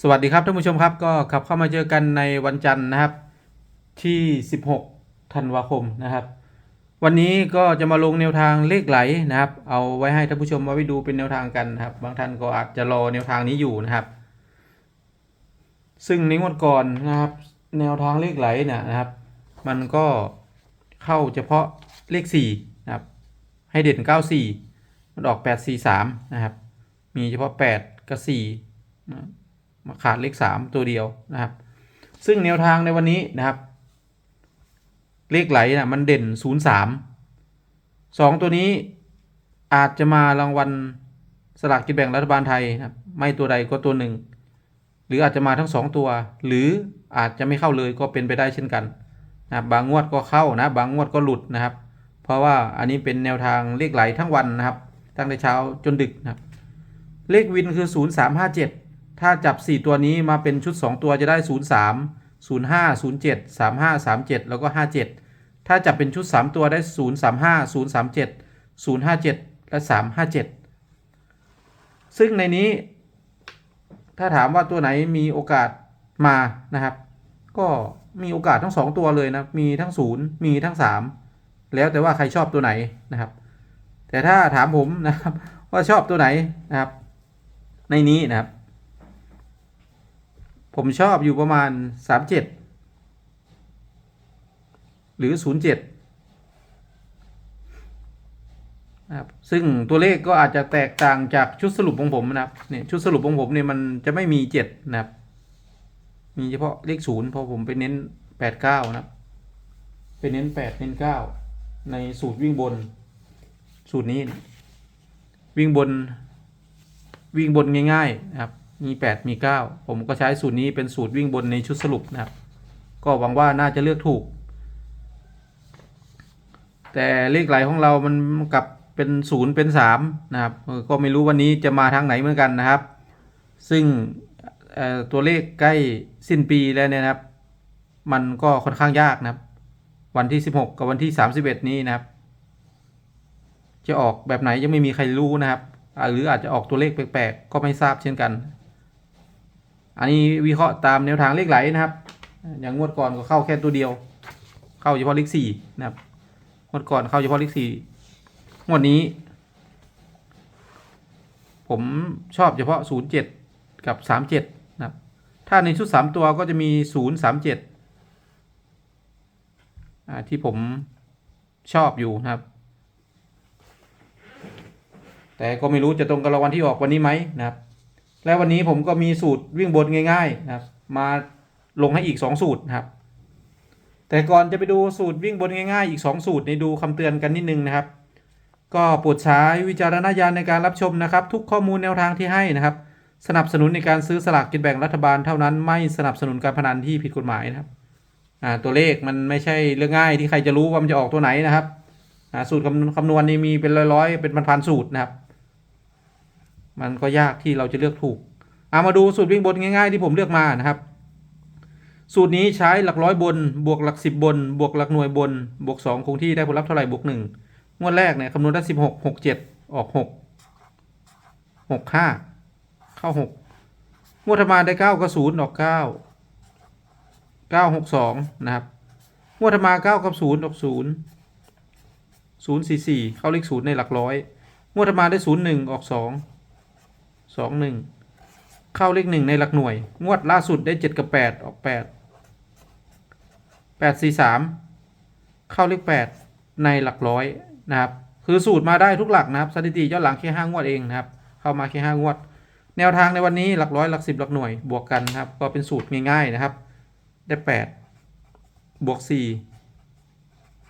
สวัสดีครับท่านผู้ชมครับก็ขับเข้ามาเจอกันในวันจันทร์นะครับ ที่ 16ธันวาคมนะครับ วันนี้ก็จะมาลงแนวทางเลขไหลนะครับ เอาไว้ให้ท่านผู้ชมมาไปดูเป็นแนวทางกันนะครับ บางท่านก็อาจจะรอแนวทางนี้อยู่นะครับ ซึ่งในงวดก่อนนะครับ แนวทางเลขไหลเนี่ยนะครับ มันก็เข้าเฉพาะเลข4นะครับ ให้เด่น 94 มันออก 843 นะครับ มีเฉพาะ 8 กับ4นะ มาขาดเลข 3 ตัวเดียวนะครับ ซึ่งแนวทางในวันนี้นะครับ เลขไหลนะมันเด่น 03 2 ตัวนี้อาจจะมารางวัลสลากกินแบ่งรัฐบาลไทยนะครับ ไม่ตัวใดก็ตัวหนึ่ง หรืออาจจะมาทั้ง 2 ตัว หรืออาจจะไม่เข้าเลยก็เป็นไปได้เช่นกันนะครับบางงวดก็เข้านะ บางงวดก็หลุดนะครับ เพราะว่าอันนี้เป็นแนวทางเลขไหลทั้งวันนะครับ ตั้งแต่เช้าจนดึกนะครับ เลขวินคือ 0357 ถ้าจับ 4 ตัวนี้มาเป็นชุด 2 ตัวจะได้ 03 05 07 35 37 แล้วก็ 57 ถ้าจับเป็นชุด 3 ตัวได้ 035 037 057 และ 357 ซึ่งในนี้ ถ้าถามว่าตัวไหนมีโอกาสมานะครับ ก็มีโอกาสทั้ง 2 ตัวเลยนะ มีทั้ง 0 มีทั้ง 3 แล้วแต่ว่าใครชอบตัวไหนนะครับ แต่ถ้าถามผมนะครับว่าชอบตัวไหนนะครับ ในนี้นะครับ ผมชอบอยู่ประมาณ 37 หรือ 07นะครับซึ่งตัวเลขก็อาจจะแตกต่างจากชุดสรุปของผมนะครับเนี่ยชุดสรุปของผมเนี่ยมันจะไม่มี 7 นะครับ มีเฉพาะเลขศูนย์เพราะผมไปเน้น 89 นะครับไปเน้น 8 เน้น 9 ในสูตรวิ่งบน สูตรนี้ วิ่งบนวิ่งบนง่ายๆนะครับ มี 8 มี 9 ผมก็ใช้สูตรนี้เป็นสูตรวิ่งบนในชุดสรุปนะครับ ก็หวังว่าน่าจะเลือกถูก แต่เลขไหลของเรามันกลับเป็นศูนย์เป็นสามนะครับก็ไม่รู้วันนี้จะมาทางไหนเหมือนกันนะครับ ซึ่งตัวเลขใกล้สิ้นปีแล้วเนี่ยนะครับ มันก็ค่อนข้างยากนะครับ วันที่ 16 กับวันที่ 31 นี้นะครับ จะออกแบบไหนยังไม่มีใครรู้นะครับ หรืออาจจะออกตัวเลขแปลกๆ ก็ไม่ทราบเช่นกัน อันนี้วิเคราะห์ตามแนวทางเลขไหลนะครับ อย่างงวดก่อนก็เข้าแค่ตัวเดียว เข้าเฉพาะเลขสี่นะครับ งวดก่อนเข้าเฉพาะเลขสี่งวดนี้ ผมชอบเฉพาะศูนย์เจ็ดกับสามเจ็ดนะครับ ถ้าในชุดสามตัวก็จะมีศูนย์สามเจ็ดที่ผมชอบอยู่นะครับ แต่ก็ไม่รู้จะตรงกับรางวัลที่ออกวันนี้ไหมนะครับ และวันนี้ผมก็มีสูตรวิ่งบนง่ายๆนะครับ มาลงให้อีก 2 สูตรนะครับ แต่ก่อนจะไปดูสูตรวิ่งบนง่ายๆ อีก 2 สูตรในดูคำเตือนกันนิดนึงนะครับ ก็โปรดใช้วิจารณญาณในการรับชมนะครับ ทุกข้อมูลแนวทางที่ให้นะครับ สนับสนุนในการซื้อสลากกินแบ่งรัฐบาลเท่านั้นไม่สนับสนุนการพนันที่ผิดกฎหมายนะครับอ่าตัวเลขมันไม่ใช่เรื่องง่ายที่ใครจะรู้ว่ามันจะออกตัวไหนนะครับอ่าสูตรคำคำนวณนี่มีเป็นร้อยๆเป็นพันๆสูตรนะครับ มันก็ยากที่เราจะเลือกถูกเอามาดูสูตรวิ่งบนง่าย ๆ ที่ผมเลือกมานะครับ สูตรนี้ใช้หลักร้อยบน บวกหลักสิบบน บวกหลักหน่วยบน บวกสองคงที่ได้ผลลัพธ์เท่าไหร่บวกหนึ่งงวดแรกเนี่ยคำนวณได้สิบหกหกเจ็ดออกหกหกห้าเข้าหกงวดถัดมาได้เก้าก็ศูนย์ออกเก้าเก้าหกสองนะครับ งวดถัดมาเก้ากับศูนย์ออกศูนย์ศูนย์สี่สี่เข้าเลขศูนย์ในหลักร้อย งวดถัดมาได้ศูนย์หนึ่งออกสอง สองหนึ่งเข้าเลขหนึ่งในหลักหน่วย งวดล่าสุดได้เจ็ดกับแปดออกแปดแปดสี่สามเข้าเลขแปดในหลักร้อยนะครับ คือสูตรมาได้ทุกหลักนะครับ สถิติย้อนหลังแค่ห้างวดเองนะครับ เข้ามาแค่ห้างวด แนวทางในวันนี้หลักร้อยหลักสิบหลักหน่วยบวกกันนะครับ ก็เป็นสูตรง่ายๆนะครับ ได้แปดบวกสี่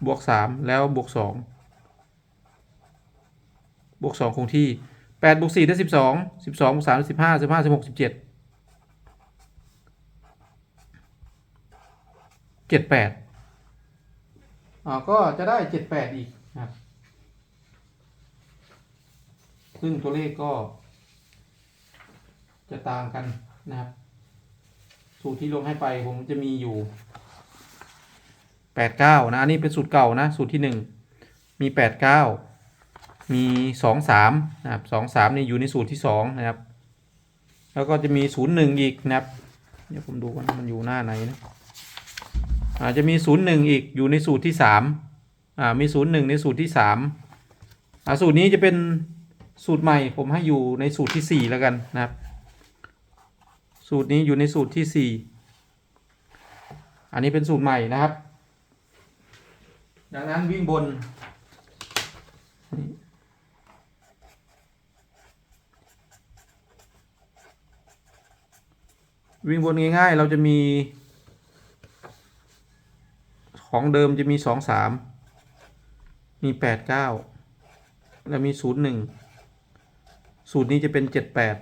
บวกสามแล้วบวกสองบวกสองคงที่ แปดบวกสี่ได้สิบสองสิบสองบวกสามได้สิบห้าสิบห้าสิบหกสิบเจ็ดเจ็ดแปดอ่าก็จะได้เจ็ดแปดอีกนะครับซึ่งตัวเลขก็ จะต่างกันนะครับ สูตรที่ลงให้ไปผมจะมีอยู่แปดเก้านะ อันนี้เป็นสูตรเก่านะ สูตรที่หนึ่งมีแปดเก้า มีสองสามนะครับสองสามนี่อยู่ในสูตรที่สองนะครับ แล้วก็จะมีศูนย์หนึ่งอีกนะครับ เดี๋ยวผมดูกันมันอยู่หน้าไหนนะอาจจะมีศูนย์หนึ่งอีกอยู่ในสูตรที่สามอ่ามีศูนย์หนึ่งในสูตรที่สามอ่าสูตรนี้จะเป็นสูตรใหม่ผมให้อยู่ในสูตรที่สี่แล้วกันนะครับ สูตรนี้อยู่ในสูตรที่สี่อันนี้เป็นสูตรใหม่นะครับ ดังนั้นวิ่งบน วิ่งบนง่ายๆ เราจะมี ของเดิมจะมีสองสามมีแปดเก้าแล้วมีศูนย์หนึ่งสูตรนี้จะเป็นเจ็ดแปด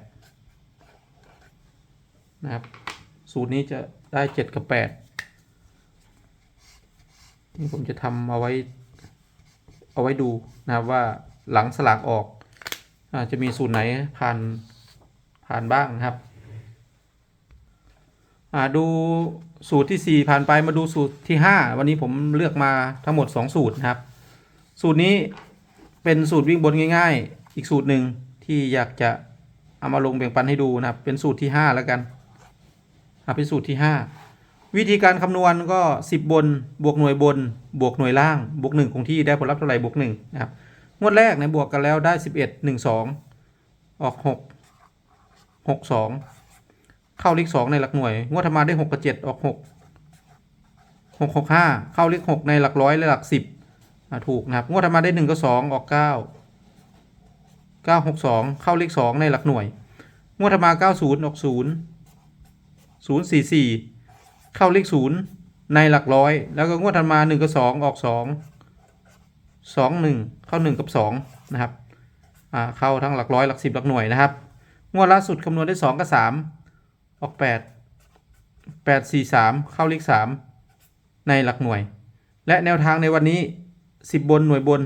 นะครับ สูตรนี้จะได้เจ็ดกับแปดนี่ผมจะทำเอาไว้ เอาไว้ดูนะครับว่าหลังสลากออกอาจะมีสูตรไหนผ่านผ่านบ้างนะครับ ดูสูตรที่ 4 ผ่านไปมาดูสูตรที่ 5 วันนี้ผมเลือกมาทั้งหมด 2 สูตรนะครับ สูตรนี้เป็นสูตรวิ่งบนง่าย ๆ อีกสูตรหนึ่งที่อยากจะเอามาลงแบ่งปันให้ดูนะครับ เป็นสูตรที่ 5 แล้วกันอ่าเป็นสูตรที่ 5 วิธีการคำนวณก็ 10 บน บวกหน่วยบน บวกหน่วยล่าง บวก 1 คงที่ได้ผลลัพธ์เท่าไหร่บวก1นะครับงวดแรกเนี่ยบวกกันแล้วได้ 11 1 2 ออก 6 6 2 เข้าเลขสองในหลักหน่วย งวดธรรมาได้หกกับเจ็ดออกหกหกหกห้าเข้าเลขหกในหลักร้อยและหลักสิบถูกนะครับ งวดธรรมาได้หนึ่งกับสองออกเก้าเก้าหกสองเข้าเลขสองในหลักหน่วย งวดธรรมาเก้าศูนย์ออกศูนย์ศูนย์สี่สี่เข้าเลขศูนย์ในหลักร้อย แล้วก็งวดธรรมาหนึ่งกับสองออกสองสองหนึ่งเข้าหนึ่งกับสองนะครับ อ่า เข้าทั้งหลักร้อยหลักสิบหลักหน่วยนะครับ งวดล่าสุดคำนวณได้สองกับสาม ออกแปดแปดสี่สามเข้าเลขสามในหลักหน่วย และแนวทางในวันนี้สิบบนหน่วยบน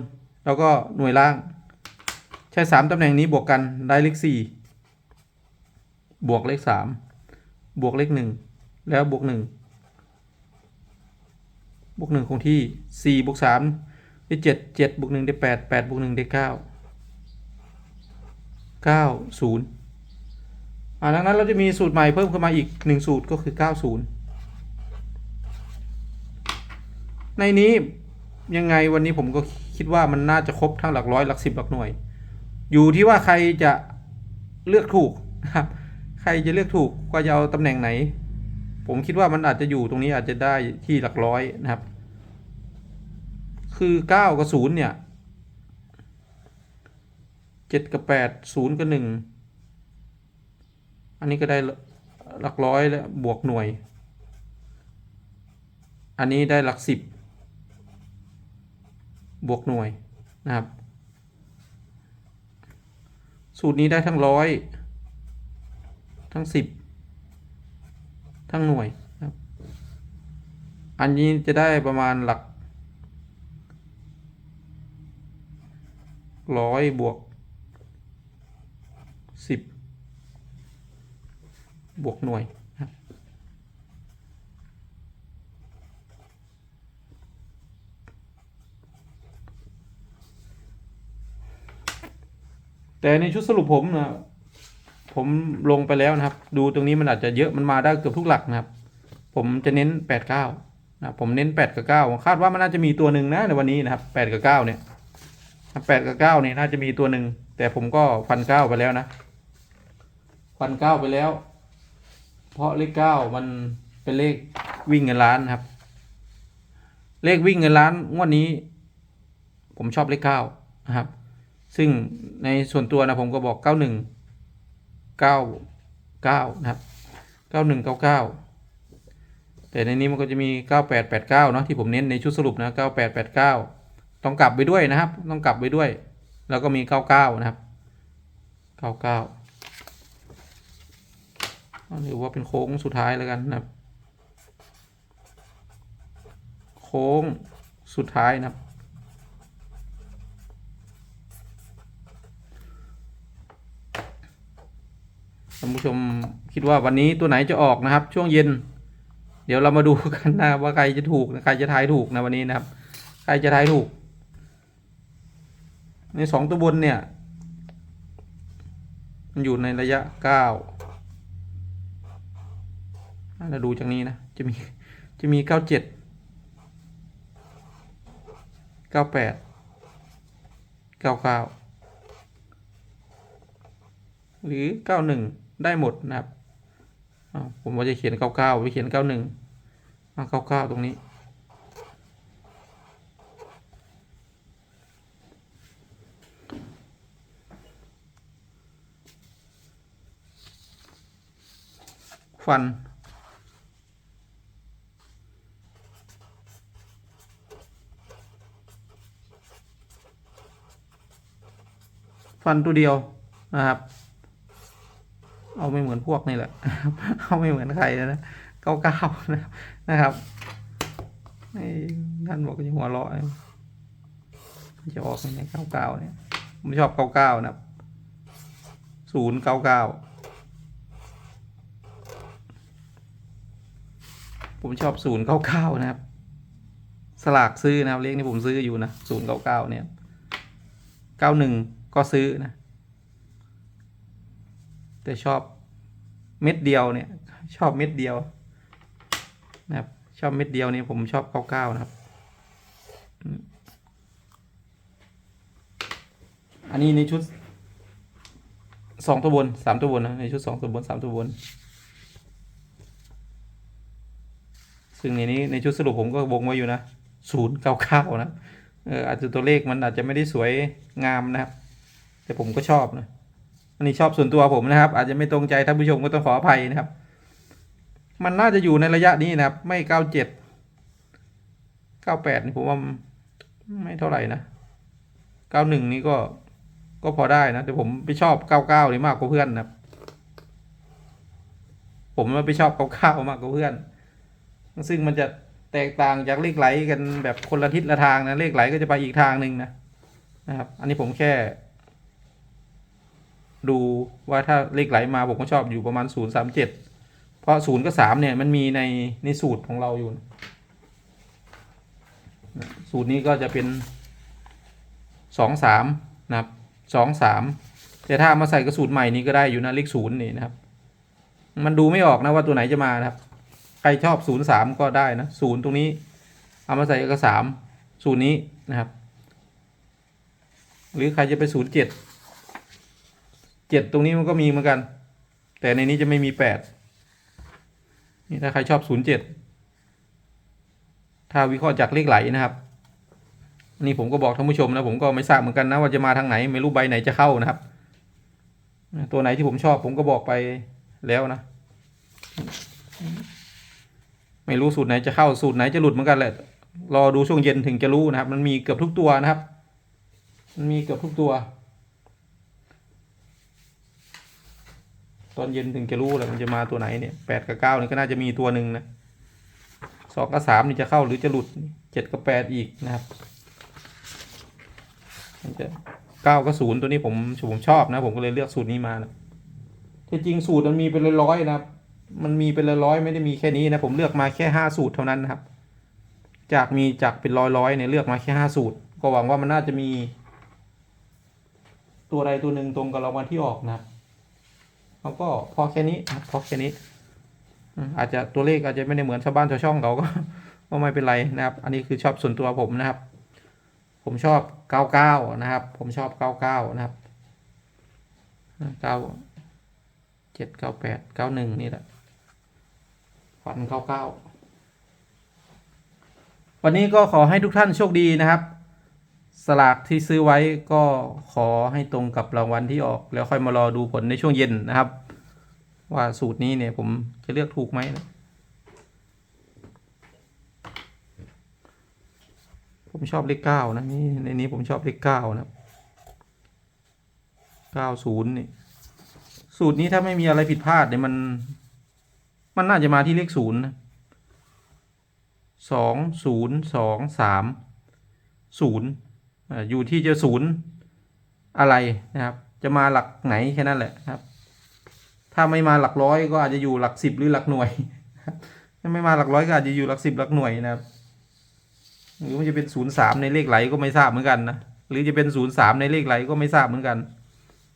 แล้วก็หน่วยล่าง ใช้สามตำแหน่งนี้บวกกันได้เลขสี่บวกเลขสามบวกเลขหนึ่งแล้วบวกหนึ่งบวกหนึ่งคงที่สี่บวกสามได้เจ็ดเจ็ดบวกหนึ่งได้แปดแปดบวกหนึ่งได้เก้าเก้าศูนย์ อ่าดังนั้นเราจะมีสูตรใหม่เพิ่มขึ้นมาอีกหนึ่งสูตรก็คือ 90 ในนี้ยังไงวันนี้ผมก็คิดว่ามันน่าจะครบทั้งหลักร้อยหลักสิบหลักหน่วย อยู่ที่ว่าใครจะเลือกถูกนะครับใครจะเลือกถูกก็จะเอาตำแหน่งไหน ผมคิดว่ามันอาจจะอยู่ตรงนี้อาจจะได้ที่หลักร้อยนะครับ คือ 9 กับ 0 เนี่ย 7 กับ 8 0 กับ 1 อันนี้ก็ได้หลักร้อยแล้วบวกหน่วย อันนี้ได้หลักสิบบวกหน่วยนะครับ สูตรนี้ได้ทั้งร้อยทั้งสิบทั้งหน่วยนะครับอันนี้จะได้ประมาณหลักร้อยบวกสิ บวกหน่วยนะแต่ในชุดสรุปผมนะผมลงไปแล้วนะครับ ดูตรงนี้มันอาจจะเยอะมันมาได้เกือบทุกหลักนะครับ ผมจะเน้นแปดเก้านะผมเน้นแปดกับเก้าคาดว่ามันน่าจะมีตัวหนึ่งนะในวันนี้นะครับแปดกับเก้าเนี่ยแปดกับเก้าเนี่ยน่าจะมีตัวหนึ่ง แต่ผมก็ฟันเก้าไปแล้วนะ ฟันเก้าไปแล้ว เพราะเลขเก้ามันเป็นเลขวิ่งเงินล้านครับ เลขวิ่งเงินล้านงวดนี้ ผมชอบเลขเก้านะครับ ซึ่งในส่วนตัวนะผมก็บอกเก้าหนึ่งเก้าเก้านะครับเก้าหนึ่งเก้าเก้าแต่ในนี้มันก็จะมีเก้าแปดแปดเนาะที่ผมเน้นในชุดสรุปนะเก้าแปดแปดเก้าต้องกลับไปด้วยนะครับ ต้องกลับไปด้วย แล้วก็มีเก้าเก้านะครับเก้าเก้า ถือว่าเป็นโค้งสุดท้ายแล้วกันนะครับ โค้งสุดท้ายนะครับ ท่านผู้ชมคิดว่าวันนี้ตัวไหนจะออกนะครับ ช่วงเย็น เดี๋ยวเรามาดูกันนะว่าใครจะถูกใครจะทายถูกนะวันนี้นะครับ ใครจะทายถูก ในสองตัวบนเนี่ย มันอยู่ในระยะเก้า เราดูจากนี้นะ จะมีจะมีเก้าเจ็ดเก้าแปดเก้าเก้าหรือเก้าหนึ่งได้หมดนะครับผมว่าจะเขียนเก้าเก้าไปเขียนเก้าหนึ่งเก้าเก้าตรงนี้ฟัน ฟันตัวเดียวนะครับ เอาไม่เหมือนพวกนี่แหละ เอาไม่เหมือนใครนะเก้าเก้านะครับไอ้ท่านบอกจะหัวเราะมันจะออกยังไงเก้าเก้าเนี่ย ผมชอบเก้าเก้านะครับศูนย์เก้าเก้าผมชอบศูนย์เก้าเก้านะครับ สลากซื้อนะครับเลขที่ผมซื้ออยู่นะศูนย์เก้าเก้าเนี่ยเก้าหนึ่ง ก็ซื้อนะ แต่ชอบเม็ดเดียวเนี่ย ชอบเม็ดเดียวนะครับ ชอบเม็ดเดียวเนี่ยผมชอบเก้าเก้านะครับ อันนี้ในชุดสองตัวบนสามตัวบนนะในชุดสองตัวบนสามตัวบน ซึ่งในนี้ในชุดสรุปผมก็วงไว้อยู่นะศูนย์เก้าเก้านะเอออาจจะตัวเลขมันอาจจะไม่ได้สวยงามนะครับ แต่ผมก็ชอบนะอันนี้ชอบส่วนตัวผมนะครับ อาจจะไม่ตรงใจท่านผู้ชมก็ต้องขออภัยนะครับ มันน่าจะอยู่ในระยะนี้นะครับ ไม่เก้าเจ็ดเก้าแปดนี่ผมว่าไม่เท่าไหร่นะเก้าหนึ่งนี่ก็ก็พอได้นะแต่ผมไปชอบเก้าเก้านี่มากกว่าเพื่อนนะครับ ผมไปชอบเก้าเก้ามากกว่าเพื่อน ซึ่งมันจะแตกต่างจากเลขไหลกันแบบคนละทิศละทางนะเลขไหลก็จะไปอีกทางหนึ่งนะนะครับ อันนี้ผมแค่ ดูว่าถ้าเลขไหลมาผมก็ชอบอยู่ประมาณศูนย์สามเจ็ดเพราะศูนย์กับสามเนี่ยมันมีในในสูตรของเราอยู่ สูตรนี้ก็จะเป็นสองสามนะครับสองสามแต่ถ้ามาใส่กระสูตรใหม่นี้ก็ได้อยู่นะเลขศูนย์นี่นะครับ มันดูไม่ออกนะว่าตัวไหนจะมานะครับ ใครชอบศูนย์สามก็ได้นะศูนย์ตรงนี้ เอามาใส่กับสามศูนย์นี้นะครับ หรือใครจะไปศูนย์ เจ็ดตรงนี้มันก็มีเหมือนกัน แต่ในนี้จะไม่มีแปดนี่ถ้าใครชอบศูนย์เจ็ดถ้าวิเคราะห์จากเลขไหลนะครับนนี่ผมก็บอกท่านผู้ชมนะผมก็ไม่ทราบเหมือนกันนะว่าจะมาทางไหนไม่รู้ใบไหนจะเข้านะครับ ตัวไหนที่ผมชอบผมก็บอกไปแล้วนะ ไม่รู้สูตรไหนจะเข้าสูตรไหนจะหลุดเหมือนกันแหละรอดูช่วงเย็นถึงจะรู้นะครับ มันมีเกือบทุกตัวนะครับ มันมีเกือบทุกตัว ตอนเย็นถึงจะรู้แหละมันจะมาตัวไหนเนี่ยแปดกับเก้านี่ก็น่าจะมีตัวหนึ่งนะสองกับสามนี่จะเข้าหรือจะหลุดเจ็ดกับแปดอีกนะครับมันจะเก้ากับศูนย์ตัวนี้ผมผมชอบนะ ผมก็เลยเลือกสูตรนี้มานะที่จริงสูตรมันมีเป็นร้อยๆนะครับ มันมีเป็นร้อยๆไม่ได้มีแค่นี้นะ ผมเลือกมาแค่ห้าสูตรเท่านั้นนะครับ จากมีจากเป็นร้อยๆเนี่ยเลือกมาแค่ห้าสูตร ก็หวังว่ามันน่าจะมี ตัวใดตัวหนึ่งตรงกับรางวัลที่ออกนะครับ ขาก็พอแค่นี้พอแค่นี้อาจจะตัวเลขอาจจะไม่ได้เหมือนชาวบ้านชาวช่องเขาก็ก็ไม่เป็นไรนะครับ อันนี้คือชอบส่วนตัวผมนะครับ ผมชอบเก้าเก้านะครับ ผมชอบเก้าเก้านะครับเก้าเจ็ดเก้าแปดเก้าหนึ่งนี่แหละฝันเก้าเก้าวันนี้ก็ขอให้ทุกท่านโชคดีนะครับ สลากที่ซื้อไว้ก็ขอให้ตรงกับรางวัลที่ออก แล้วค่อยมารอดูผลในช่วงเย็นนะครับ ว่าสูตรนี้เนี่ยผมจะเลือกถูกไหมนะผมชอบเลขเก้านะนี่ในนี้ผมชอบเลขเก้านะเก้าศูนย์นี่สูตรนี้ถ้าไม่มีอะไรผิดพลาดเนี่ยมัน มันน่าจะมาที่เลขศูนย์นะสองศูนย์สองสามศูนย์ อยู่ที่จะศูนย์อะไรนะครับ จะมาหลักไหนแค่นั้นแหละครับ ถ้าไม่มาหลักร้อยก็อาจจะอยู่หลักสิบหรือหลักหน่วยถ้าไม่มาหลักร้อยก็อาจจะอยู่หลักสิบหลักหน่วยนะครับ หรือมันจะเป็นศูนย์สามในเลขไหลก็ไม่ทราบเหมือนกันนะหรือจะเป็นศูนย์สามในเลขไหลก็ไม่ทราบเหมือนกัน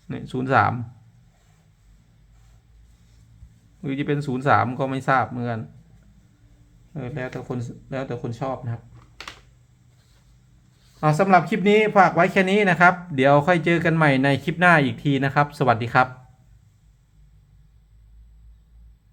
เนี่ยศูนย์สามหรือจะเป็นศูนย์สามก็ไม่ทราบเหมือนกันเออแล้วแต่คนแล้วแต่คนชอบนะครับ เอาสำหรับคลิปนี้ฝากไว้แค่นี้นะครับ เดี๋ยวค่อยเจอกันใหม่ในคลิปหน้าอีกทีนะครับ สวัสดีครับ